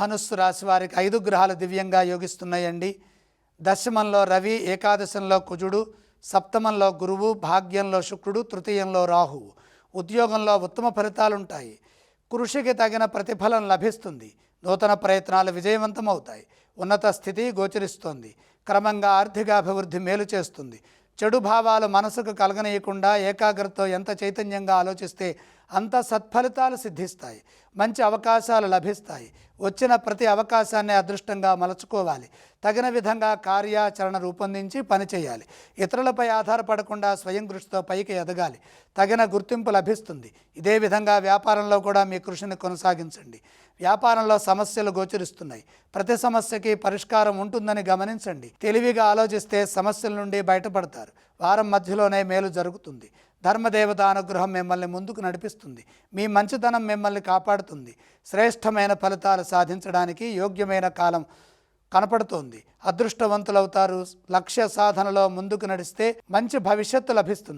ధనుస్సు రాశి వారికి ఐదు గ్రహాలు దివ్యంగా యోగిస్తున్నాయండి. దశమంలో రవి ఏకాదశంలో కుజుడు సప్తమంలో గురువు భాగ్యంలో శుక్రుడు తృతీయంలో రాహువు ఉద్యోగంలో ఉత్తమ ఫలితాలుంటాయి. కృషికి తగిన ప్రతిఫలం లభిస్తుంది. నూతన ప్రయత్నాలు విజయవంతమవుతాయి. ఉన్నత స్థితి గోచరిస్తోంది. క్రమంగా ఆర్థిక అభివృద్ధి మేలు చేస్తుంది. చెడు భావాలు మనసుకు కలగనీయకుండా ఏకాగ్రతతో ఎంత చైతన్యంగా ఆలోచిస్తే అంత సత్ఫలితాలు సిద్ధిస్తాయి. మంచి అవకాశాలు లభిస్తాయి. వచ్చిన ప్రతి అవకాశాన్ని అదృష్టంగా మలుచుకోవాలి. తగిన విధంగా కార్యాచరణ రూపొందించి పనిచేయాలి ఇతరులపై ఆధారపడకుండా స్వయం కృషితో పైకి ఎదగాలి. తగిన గుర్తింపు లభిస్తుంది. ఇదే విధంగా వ్యాపారంలో కూడా మీ కృషిని కొనసాగించండి. వ్యాపారంలో సమస్యలు గోచరిస్తున్నాయి. ప్రతి సమస్యకి పరిష్కారం ఉంటుందని గమనించండి. తెలివిగా ఆలోచిస్తే సమస్యల నుండి బయటపడతారు. వారం మధ్యలోనే మేలు జరుగుతుంది. ధర్మదేవత అనుగ్రహం మిమ్మల్ని ముందుకు నడిపిస్తుంది. మీ మంచితనం మిమ్మల్ని కాపాడుతుంది. శ్రేష్టమైన ఫలితాలు సాధించడానికి యోగ్యమైన కాలం కనపడుతోంది. అదృష్టవంతులవుతారు. లక్ష్య సాధనలో ముందుకు నడిస్తే మంచి భవిష్యత్తు లభిస్తుంది.